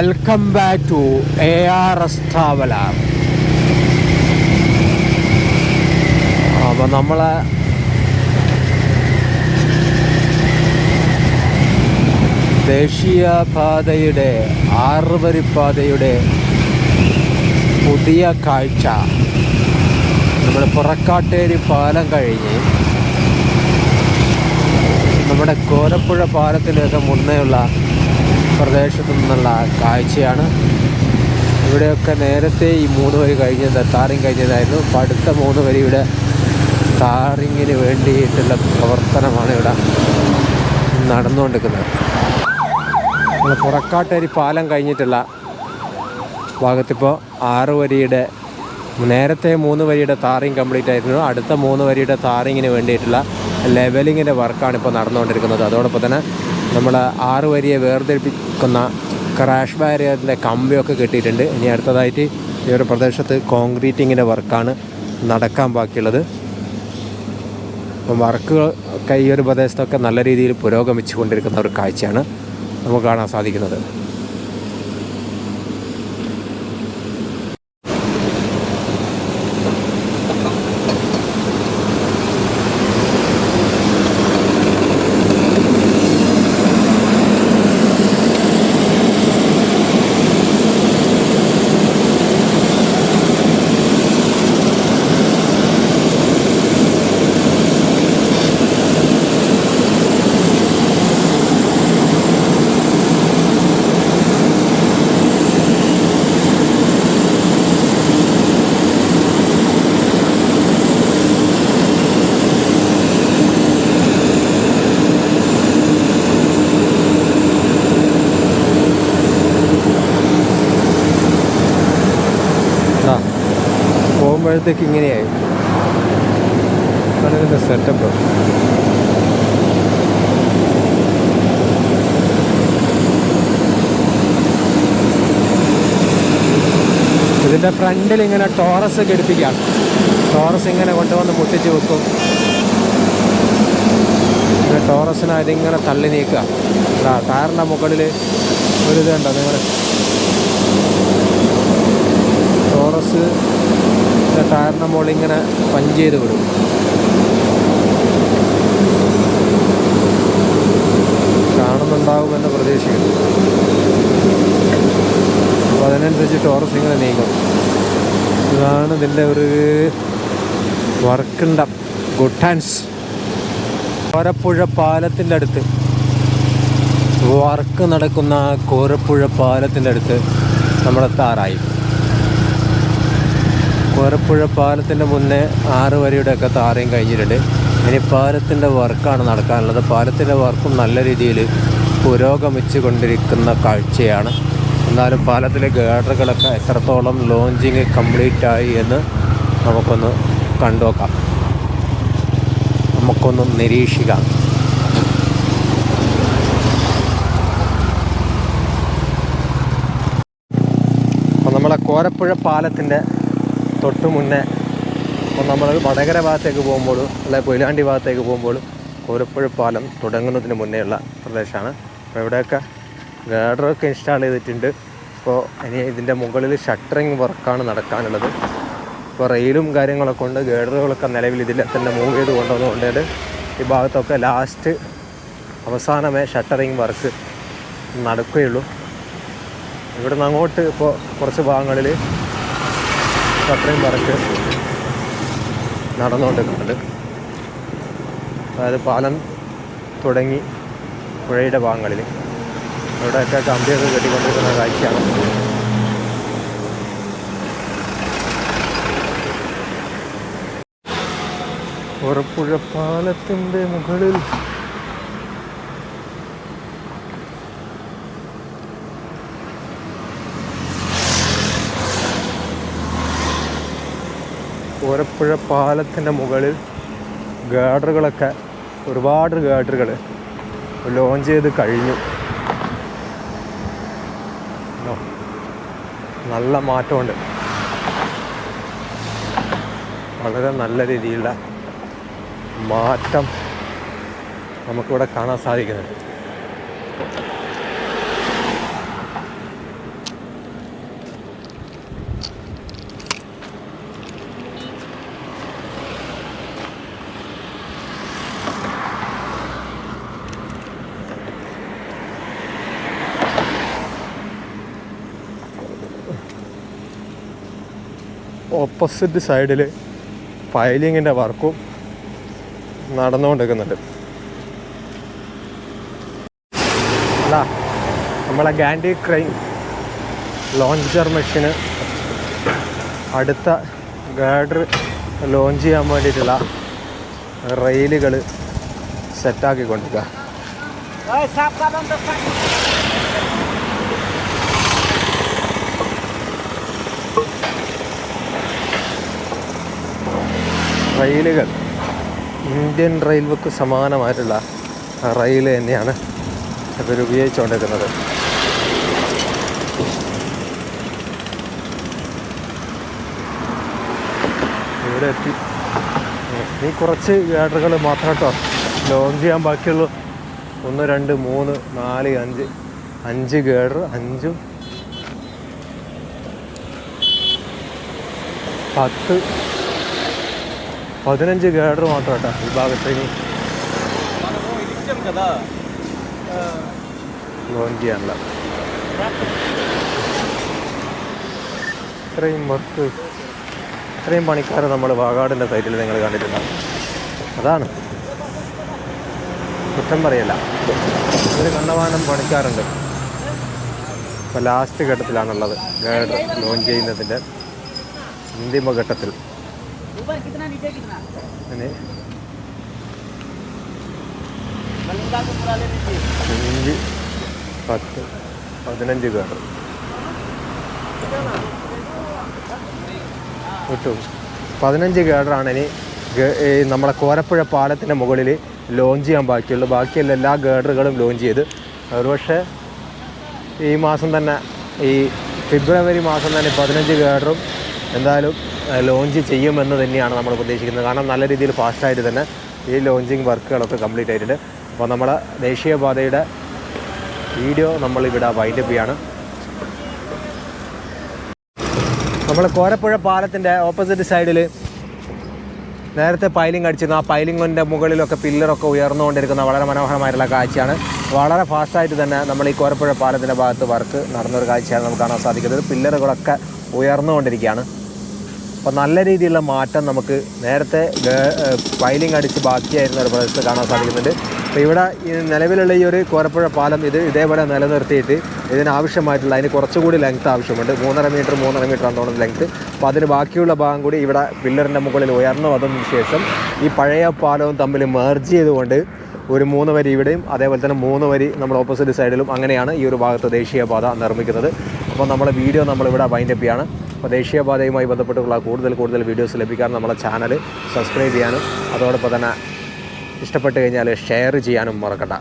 Welcome back to A R S traveller അപ്പോൾ നമ്മളെ ദേശീയപാതയുടെ ആറുവരിപ്പാതയുടെ പുതിയ കാഴ്ച. നമ്മൾ പുറക്കാട്ടേരി പാലം കഴിഞ്ഞ് നമ്മുടെ കോരപ്പുഴ പാലത്തിലേക്ക് മുന്നേയുള്ള പ്രദേശത്തു നിന്നുള്ള കാഴ്ചയാണ്. ഇവിടെയൊക്കെ നേരത്തെ ഈ മൂന്ന് വരി കഴിഞ്ഞത് താറിങ് കഴിഞ്ഞതായിരുന്നു. അപ്പം അടുത്ത മൂന്ന് വരി ഇവിടെ താറിങ്ങിന് വേണ്ടിയിട്ടുള്ള പ്രവർത്തനമാണ് ഇവിടെ നടന്നുകൊണ്ടിരിക്കുന്നത്. നമ്മൾ പുറക്കാട്ടേരി പാലം കഴിഞ്ഞിട്ടുള്ള ഭാഗത്തിപ്പോൾ ആറ് വരിയുടെ നേരത്തെ മൂന്ന് വരിയുടെ താറിങ് കംപ്ലീറ്റ് ആയിരുന്നു. അടുത്ത മൂന്ന് വരിയുടെ താറിങ്ങിന് വേണ്ടിയിട്ടുള്ള ലെവലിങ്ങിന്റെ വർക്കാണ് ഇപ്പോൾ നടന്നുകൊണ്ടിരിക്കുന്നത്. അതോടൊപ്പം തന്നെ നമ്മൾ ആറ് വരിയെ വേർതിരിപ്പിക്കുന്ന ക്രാഷ് ബാരിയറിന്റെ കമ്പിയൊക്കെ കെട്ടിയിട്ടുണ്ട്. ഇനി അടുത്തതായിട്ട് ഈ ഒരു പ്രദേശത്ത് കോൺക്രീറ്റിങ്ങിന്റെ വർക്കാണ് നടക്കാൻ ബാക്കിയുള്ളത്. അപ്പം വർക്കുകൾ ഒക്കെ ഈ ഒരു പ്രദേശത്തൊക്കെ നല്ല രീതിയിൽ പുരോഗമിച്ചു കൊണ്ടിരിക്കുന്ന ഒരു കാഴ്ചയാണ് നമുക്ക് കാണാൻ സാധിക്കുന്നത് ആ പോകുമ്പോഴത്തേക്ക് ഇങ്ങനെയായി. അതാണ് ഇതിന്റെ സെറ്റപ്പ് ഇതിന്റെ ഫ്രണ്ടിൽ ഇങ്ങനെ ടോറസ് ഘടിപ്പിക്കാം ടോറസ് ഇങ്ങനെ കൊണ്ടുവന്ന് മുട്ടിച്ച് വെക്കും. പിന്നെ ടോറസിനെ അതിങ്ങനെ തള്ളി നീക്കുക. ടയറിന്റെ മുകളിൽ ഒരു ഇതുണ്ടോ. നിങ്ങൾ ടോറസ് ടയറിന്റെ മുകളിൽ ഇങ്ങനെ പഞ്ച് ചെയ്ത് വിടും. കാണുന്നുണ്ടാകുമെന്ന് പ്രതീക്ഷിക്കുന്നു. അപ്പോൾ അതിനനുസരിച്ച് ടോറസ് ഇങ്ങനെ നീങ്ങും. ഇതാണ് ഇതിന്റെ ഒരു വർക്കുണ്ട ഗുഡ് ഹാൻഡ്സ് കോരപ്പുഴ പാലത്തിന്റെ അടുത്ത്. വർക്ക് നടക്കുന്ന കോരപ്പുഴ പാലത്തിന്റെ അടുത്ത് നമ്മളെത്താറായി. കോരപ്പുഴ പാലത്തിന്റെ മുന്നേ ആറ് വരിയുടെ ഒക്കെ താറയും കഴിഞ്ഞിട്ടുണ്ട്. ഇനി പാലത്തിന്റെ വർക്കാണ് നടക്കാനുള്ളത്. പാലത്തിന്റെ വർക്കും നല്ല രീതിയിൽ പുരോഗമിച്ചു കൊണ്ടിരിക്കുന്ന കാഴ്ചയാണ്. എന്നാലും പാലത്തിലെ ഗേഡറുകളൊക്കെ എത്രത്തോളം ലോഞ്ചിങ് കംപ്ലീറ്റ് ആയി എന്ന് നമുക്കൊന്ന് കണ്ടുനോക്കാം. നമുക്കൊന്ന് നിരീക്ഷിക്കാം. നമ്മളെ കോരപ്പുഴ പാലത്തിന്റെ തൊട്ട് മുന്നേ നമ്മൾ വടകര ഭാഗത്തേക്ക് പോകുമ്പോൾ അല്ലെ കൊയിലാണ്ടി ഭാഗത്തേക്ക് പോകുമ്പോൾ കോരപ്പുഴ പാലം തുടങ്ങുന്നതിന് മുന്നേയുള്ള പ്രദേശമാണ്. അപ്പോൾ ഇവിടെയൊക്കെ ഗാഡറൊക്കെ ഇൻസ്റ്റാൾ ചെയ്തിട്ടുണ്ട്. ഇപ്പോൾ ഇനി ഇതിന്റെ മുകളിൽ ഷട്ടറിങ് വർക്കാണ് നടക്കാനുള്ളത്. ഇപ്പോൾ റെയിലും കാര്യങ്ങളൊക്കെ ഉണ്ട്. ഗേഡറുകളൊക്കെ നിലവിൽ ഇതിൽ തന്നെ മൂവ് ചെയ്ത് കൊണ്ടുവന്നുകൊണ്ട് ഈ ഭാഗത്തൊക്കെ ലാസ്റ്റ് അവസാനമേ ഷട്ടറിങ് വർക്ക് നടക്കുകയുള്ളൂ. ഇവിടുന്ന് അങ്ങോട്ട് ഇപ്പോൾ കുറച്ച് ഭാഗങ്ങളിൽ ഷട്ടറിങ് വർക്ക് നടന്നുകൊണ്ടിരിക്കുന്നുണ്ട്. അതായത് പാലം തുടങ്ങി പുഴയുടെ ഭാഗങ്ങളിൽ. അവിടെയൊക്കെ കമ്പിയൊക്കെ കെട്ടിക്കൊണ്ടിരിക്കുന്ന കാഴ്ചയാണ്. ഉറപ്പുഴ പാലത്തിന്റെ മുകളിൽ ഓരപ്പുഴ പാലത്തിന്റെ മുകളിൽ ഗാഡറുകളൊക്കെ ഒരുപാട് ഗാഡറുകൾ ലോഞ്ച് ചെയ്ത് കഴിഞ്ഞു. നല്ല മാറ്റമുണ്ട്. വളരെ നല്ല രീതിയിലുള്ള മാറ്റം നമുക്കിവിടെ കാണാൻ സാധിക്കുന്നുണ്ട്. ഓപ്പോസിറ്റ് സൈഡിൽ പൈലിങ്ങിന്റെ വർക്കും നടന്നുകൊണ്ടിരിക്കുന്നുണ്ട്. അല്ല നമ്മളെ ഗാൻഡി ക്രൈൻ ലോഞ്ചർ മെഷീന് അടുത്ത ഗാഡർ ലോഞ്ച് ചെയ്യാൻ വേണ്ടിയിട്ടുള്ള റെയിലുകൾ സെറ്റാക്കിക്കൊണ്ടിരിക്കുക റെയിലുകൾ. ഇന്ത്യൻ റെയിൽവേക്ക് സമാനമായിട്ടുള്ള റെയിൽ തന്നെയാണ് ഇവർ ഉപയോഗിച്ചുകൊണ്ടിരിക്കുന്നത്. ഇവിടെ എത്തി. ഇനി കുറച്ച് ഗാഡറുകൾ മാത്രം കേട്ടോ. ലോഞ്ച് ചെയ്യാൻ ബാക്കിയുള്ളൂ. ഒന്ന് രണ്ട് മൂന്ന് നാല് അഞ്ച്. അഞ്ച് ഗേഡർ അഞ്ചും പത്ത് പതിനഞ്ച് ഗേഡർ മാത്രം കേട്ടോ ഈ ഭാഗത്ത് ഇനി ചെയ്യാനുള്ള. ഇത്രയും വർക്ക് ഇത്രയും പണിക്കാരെ നമ്മൾ വാഗാടിന്റെ സൈറ്റിൽ നിങ്ങൾ കണ്ടിട്ടുണ്ടാവും അതാണ്. കുറ്റം പറയല്ല. ഒരു കണ്ണവാനം പണിക്കാറുണ്ട് ഇപ്പം ലാസ്റ്റ് ഘട്ടത്തിലാണുള്ളത്. ഗൈഡ് ലോഞ്ച് ചെയ്യുന്നതിന്റെ അന്തിമ ഘട്ടത്തിൽ. ऊपर कितना नीचे कितना ഇനി मलिंगा को पूरा लेने चाहिए അഞ്ച് പത്ത് പതിനഞ്ച് ഗേഡർ കിട്ടും പതിനഞ്ച് ഗേഡറാണ് ഇനി ഗ- ഈ നമ്മളെ കോരപ്പുഴ പാലത്തിൻ്റെ മുകളിൽ ലോഞ്ച് ചെയ്യാൻ ബാക്കിയുള്ളൂ ബാക്കിയുള്ള എല്ലാ ഗേഡറുകളും ലോഞ്ച് ചെയ്ത് ഒരുപക്ഷെ ഈ മാസം തന്നെ ഈ ഫെബ്രുവരി മാസം തന്നെ പതിനഞ്ച് ഗേഡറും എന്തായാലും ലോഞ്ച് ചെയ്യുമെന്ന് തന്നെയാണ് നമ്മൾ പ്രതീക്ഷിക്കുന്നത്. കാരണം നല്ല രീതിയിൽ ഫാസ്റ്റായിട്ട് തന്നെ ഈ ലോഞ്ചിങ് വർക്കുകളൊക്കെ കംപ്ലീറ്റ് ആയിട്ടുണ്ട്. അപ്പോൾ നമ്മളെ ദേശീയപാതയുടെ വീഡിയോ നമ്മളിവിടെ വൈൻഡപ്പ് ചെയ്യാണ്. നമ്മൾ കോരപ്പുഴ പാലത്തിന്റെ ഓപ്പോസിറ്റ് സൈഡിൽ നേരത്തെ പൈലിംഗ് അടിച്ചിരുന്നു. ആ പൈലിങ്ങിന്റെ മുകളിലൊക്കെ പില്ലറൊക്കെ ഉയർന്നുകൊണ്ടിരിക്കുന്ന വളരെ മനോഹരമായിട്ടുള്ള കാഴ്ചയാണ്. വളരെ ഫാസ്റ്റായിട്ട് തന്നെ നമ്മൾ ഈ കോരപ്പുഴ പാലത്തിന്റെ ഭാഗത്ത് വർക്ക് നടന്നൊരു കാഴ്ചയാണ് നമുക്ക് കാണാൻ സാധിക്കുന്നത്. പില്ലറുകളൊക്കെ ഉയർന്നുകൊണ്ടിരിക്കുകയാണ്. അപ്പോൾ നല്ല രീതിയിലുള്ള മാറ്റം നമുക്ക് നേരത്തെ വയലിംഗ് അടിച്ച് ബാക്കിയായിരുന്ന ഒരു പ്രദേശത്ത് കാണാൻ സാധിക്കുന്നുണ്ട്. അപ്പോൾ ഇവിടെ നിലവിലുള്ള ഈ ഒരു കോരപ്പുഴ പാലം ഇത് ഇതേപോലെ നിലനിർത്തിയിട്ട് ഇതിനാവശ്യമായിട്ടുള്ള അതിന് കുറച്ചുകൂടി ലെങ്ത് ആവശ്യമുണ്ട്. മൂന്നര മീറ്റർ മൂന്നര മീറ്റർ ആണെന്ന് ലെങ്ത് അപ്പോൾ അതിന് ബാക്കിയുള്ള ഭാഗം കൂടി ഇവിടെ പില്ലറിന്റെ മുകളിൽ ഉയർന്നു വന്നതിന് ശേഷം ഈ പഴയ പാലവും തമ്മിൽ മെർജ് ചെയ്തുകൊണ്ട് ഒരു മൂന്ന് വരി ഇവിടെയും അതേപോലെ തന്നെ മൂന്ന് വരി നമ്മൾ ഓപ്പോസിറ്റ് സൈഡിലും അങ്ങനെയാണ് ഈ ഒരു ഭാഗത്ത് ദേശീയപാത നിർമ്മിക്കുന്നത്. അപ്പോൾ നമ്മുടെ വീഡിയോ നമ്മളിവിടെ വൈൻഡപ്പ് ചെയ്യാണ്. അപ്പോൾ ദേശീയപാതയുമായി ബന്ധപ്പെട്ടുള്ള കൂടുതൽ കൂടുതൽ വീഡിയോസ് ലഭിക്കാൻ നമ്മളെ ചാനൽ സബ്സ്ക്രൈബ് ചെയ്യാനും അതോടൊപ്പം തന്നെ ഇഷ്ടപ്പെട്ട് കഴിഞ്ഞാൽ ഷെയർ ചെയ്യാനും മറക്കണ്ട.